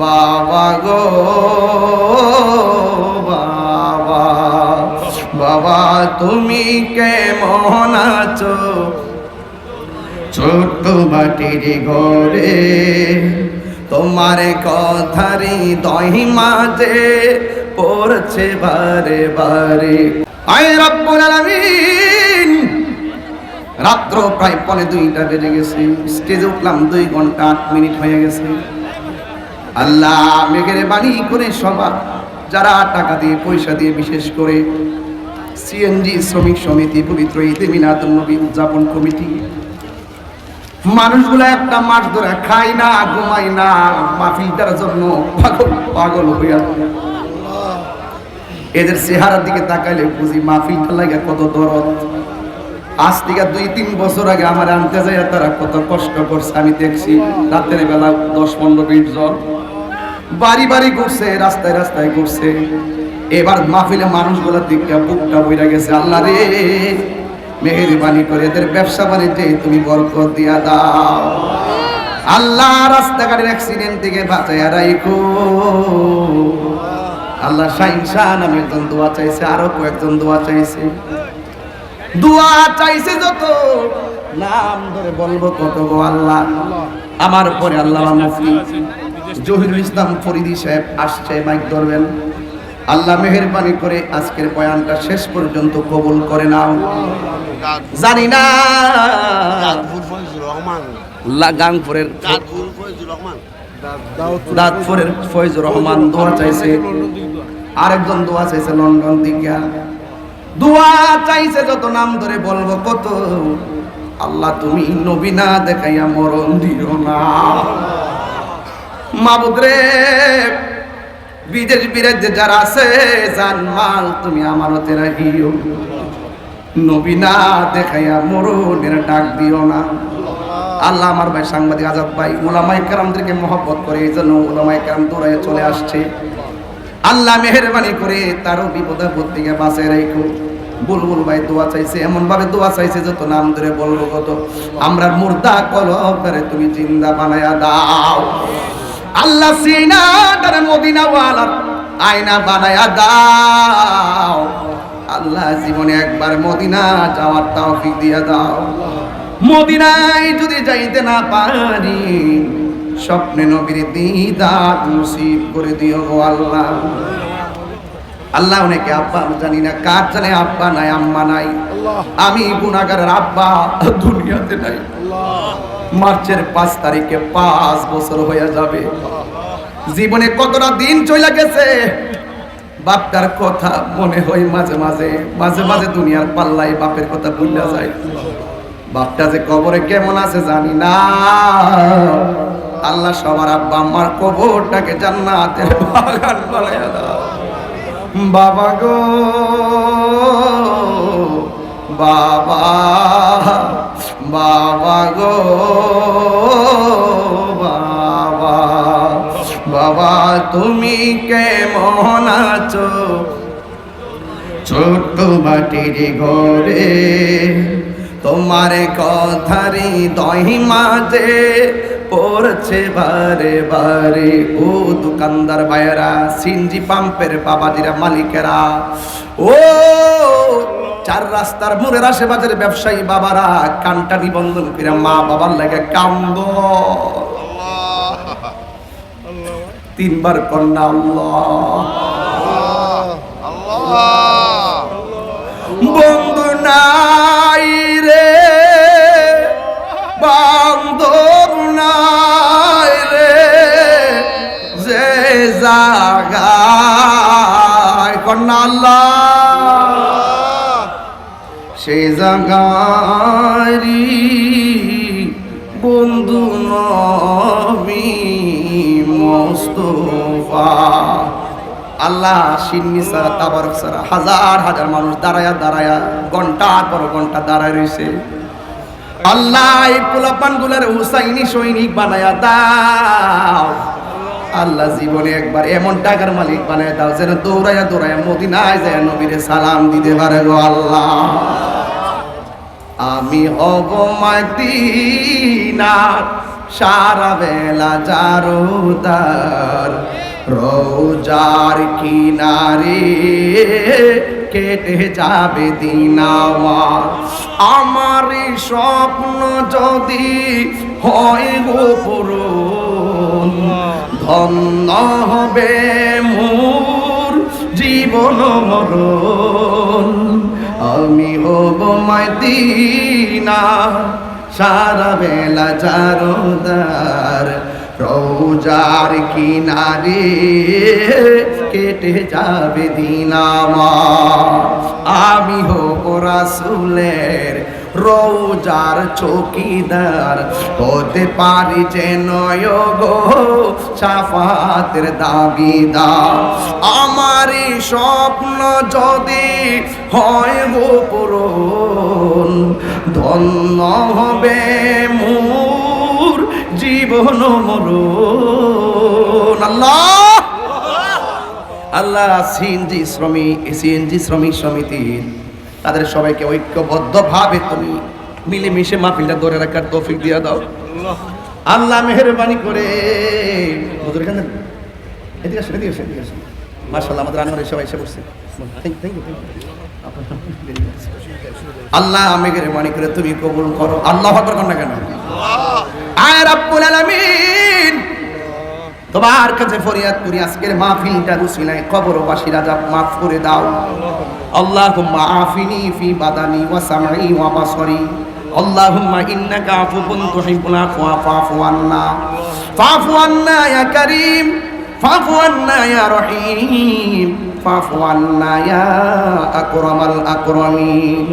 বাবা গো, বাবা। বাবা, তুমি কেমন আছো? ছোট্ট মাটির ঘরে তোমার কথারি দহি মাঝে পড়ছে বারে বারে। আয় রব্বুল আলামিন। রাত্র প্রায় পনে দুইটা বেজে গেছে। স্টেজে উঠলাম দুই ঘণ্টা আট মিনিট হয়ে গেছে। আল্লাহ মেঘের বাণী করে সবার, যারা টাকা দিয়ে, পয়সা দিয়ে, বিশেষ করে সিএনজি শ্রমিক সমিতি, পবিত্র ঈদে মিলাদুল নবী উদযাপন কমিটি, মানুষগুলো একটা মাস ধরে খায় না, ঘুমায় না, মাহফিলটার জন্য পাগল পাগল হইয়া এদের চেহারার দিকে তাকাইলে বুঝি মাহফিলটা লাগে কত দরদ। আজ থেকে দুই, তিন বছর আগে আমার আনতে যায় তারা কত কষ্ট করছে, আমি দেখছি। রাতের বেলা দশ, পনেরো মিনিট জল বাড়ি বাড়ি ঘুরছে, রাস্তায় রাস্তায় ঘুরছে। এবার মাহফিলে মানুষগুলোর দিকটা বুকটা বইরা গেছে, আল্লাহ রে, মেহেরবানি করে এদের ব্যবসা বাণিজ্যে তুমি বরকত দিয়া দাও। আল্লাহ রাস্তাঘাটের অ্যাক্সিডেন্ট থেকে বাঁচাইয়া রাইখো। আল্লাহ শাহিন শাহ নামে একজন দোয়া চাইছে, আরও কয়েকজন দোয়া চাইছে। দোয়া চাইছে যত, নাম ধরে বলব কত গো আল্লাহ। আমার পরে আল্লাহ মুফতি। জহিরুল ইসলাম ফরিদি সাহেব আসছে মাইক ধরবেন। আল্লাহ মেহেরবানি করে আজকের বয়ানটা শেষ পর্যন্ত কবুল করে নাও। জানি না। গাংপুরের দাঁতপুরের ফয়জুর রহমান দোয়া চাইছে। আরেকজন দোয়া চাইছে লন্ডন দিকা দোয়া চাইছে যত নাম ধরে বলব কত। আল্লাহ তুমি নবী না দেখাইয়া মরণ দিও না। মাবুদ রে, বিদেশ বিরাজ্যে যারা আছে, জান মাল তুমি আমারতে রাখিও। নবী না দেখাইয়া মরণের ডাক দিও না। আল্লাহ আমার ভাই সাংবাদিক আজাদ ভাই ওলামাই কারামদেরকে মহব্বত করে এই জন্য ওলামাই কারাম দৌড়ায় চলে আসছে। আল্লাহ মেহরবানি করে তারও বিপদে থেকে বাঁচায় রাখো। বুলবুল ভাই দোয়া চাইছে এমন ভাবে দোয়া চাইছে যত নাম ধরে বলব কত। আমরা মুর্দা কলবরে তুমি জিন্দা বানায়া দাও। আল্লাহ সিনা তার মদিনা ওয়ালার আয়না বানায়া দাও। আল্লাহ জীবনে একবার মদিনা যাওয়ার তৌফিক দিয়া দাও। মদিনায় যদি যাইতে না পারি, স্বপ্নে নবীর দিদার নসিব করে দিও গো আল্লাহ। আল্লাহ অনেকে আব্বা জানি না কার জানে আব্বা নাই, আম্মা নাই। আমি গুনাগারের আব্বা, দুনিয়াতে নাই। মার্চের পাঁচ তারিখে পাঁচ বছর হয়ে যাবে। জীবনে কতটা দিন চলে গেছে? বাপটার কথা মনে হয় মাঝে মাঝে মাঝে মাঝে দুনিয়ার পাল্লাই বাপের কথা ভুলে যায়। বাপটা যে কবরে কেমন আছে জানি না। আল্লাহ সবার আব্বা আমার কবরটাকে জান্নাতের বাগান দাও। বাবা গো, বাবা। বাবা গো, বাবা। বাবা, তুমি কেমন আছো? ছোট্ট মাটির ঘরে তোমার কথারি দহি মাঝে পড়ছে বারে বারে। ও দোকানদার ভাইয়েরা, সিনজি পাম্পের বাবাজিরা, মালিকেরা। ও চার রাস্তার মোড়ের আশেপাশের ব্যবসায়ী বাবারা কানটা নিবন্ধন করে মা বাবার লাগে কান্দ। তিনবার কন্যা বন্ধু নাই রে, বান্ধব নাই রে, যে জাগায় কন্যা, আল্লাহ। সেই জাগারি বন্ধু নবী মোস্তফা। আল্লাহ সিন্নি সারা তাবারক সারা হাজার হাজার মানুষ দাঁড়ায়া দাঁড়ায়া ঘণ্টার পর ঘণ্টা দাঁড়ায় রয়েছে। আল্লাহ এই পোলাপানগুলার হুসাইনি সৈনিক বানায়া দাও। আল্লাহ জীবনে একবার এমন টাকার মালিক বানায় দাও, যেন দৌড়াইয়া দৌড়াইয়া মদিনায় যায় নবীরে সালাম দিতে পারে গো আল্লাহ। আমি হব মদিনা সারা বেলা জারুদার রোজার কিনারে কেটে যাবে দিনাওয়া আমার। স্বপ্ন যদি হয় গো পূরণ, ধন্য হবে মোর জীবন মরণ। আমি হব মদিনা। সারা বেলা জারদার রোজার কিনারে কেটে যাবে দিনামা আমি হব রাসুলের রোজার চৌকিদার হতে পারি যে নয় গো সাফাতের দাবিদার। আমার এই স্বপ্ন যদি হয় গো পূরণ, ধন্য হবে মোর জীবন মরণ। আল্লাহ! আল্লাহ, সিএনজি শ্রমিক সিএনজি শ্রমিক সমিতির তাদের সবাইকে ঐক্যবদ্ধভাবে তুমি মিলেমিশে মাহফিলটা ধরে রাখার তৌফিক দিয়ে দাও। আল্লাহ মেহরবানি করে। হুজুর, এখানে এদিকে আসেন এদিকে আসেন, এদিকে আমাদের আনোয়ারের সবাই এসে বসছে আল্লাহ মেহরবানি করে তুমি কবুল করো। আল্লাহ আকবার কর না কেন? আয় রাব্বুল আলামিন। তোমার কাছে ফরিয়াদ করি আজকের মাহফিলটা রুসিলায় কবরবাসী রাজা মাফ করে দাও আল্লাহুম্মা আফিনি ফি বাদানি ওয়া সামঈ ওয়া বাসরি اللهم انك عفو تحب العفو فاعف عنا فاعف عنا يا كريم فاعف عنا يا رحيم فاعف عنا يا اكرم الاكرمين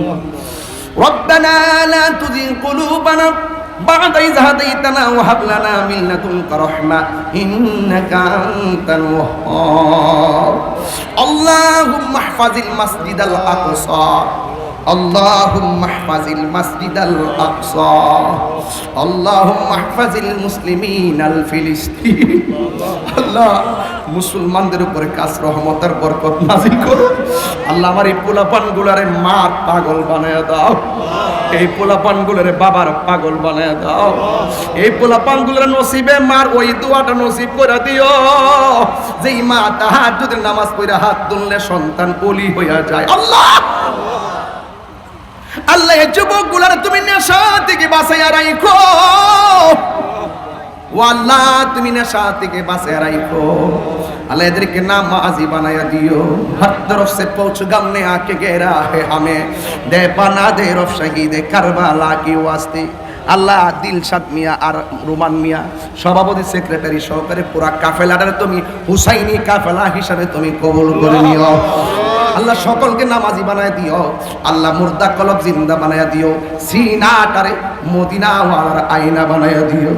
ربنا لا تزغ قلوبنا بعد إذ هديتنا وهب لنا من لدنك رحمة إنك أنت الوهاب اللهم احفظ المسجد الأقصى اللهم احفظ المسجد الأقصى اللهم احفظ المسلمين الفلسطين আল্লাহ মুসলমানদের উপরে কাজ রহমতের বরকত নাজিল করো আল্লাহ আমার এই পোলাপান গুলারে মার পাগল বানায় দাও। এই পোলাপান গুলারে বাবার পাগল বানায় দাও। এই পোলাপান গুলারে নসিবে মার, ওই দোয়াটা নসিব করে দিও। যেই মা তাহার যদি নামাজ পড়ে হাত তুললে সন্তান বলি হইয়া যায়। আল্লাহ! আল্লাহ, এই যুবকগুলার তুমি নেশা থেকে বাঁচাইয়া রাখো ও আল্লাহ তুমি নেশা থেকে বাঁচিয়ে রাখো আল্লাহ এদেরকে না মাজি বানায়া দিও। হর তরফ সে পৌঁছ গামনে আকে গেরা হে হামে দে বানা দে রফ শহীদ কারবালা কি ওয়াস্তি। আল্লাহ দিলশাদ মিয়া আর রোমান মিয়া, সভাপতি, সেক্রেটারি সহকারে পুরা কাফেলাটার তুমি হুসাইনি কাফেলা হিসাবে তুমি কবুল করে নিও। আল্লাহ সকলকে নামাজি বানায় দিও আল্লাহ মুর্দা কলব জিন্দা বানায় দিও সিনাটারে মদিনা ওয়ালার আয়না বানায় দিও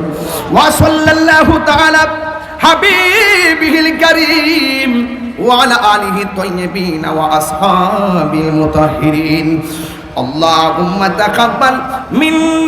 ওয়া সাল্লাল্লাহু তাআলা حبيبه الكريم وعلى آله الطيبين وأصحابه المطهرين اللهم تقبل مني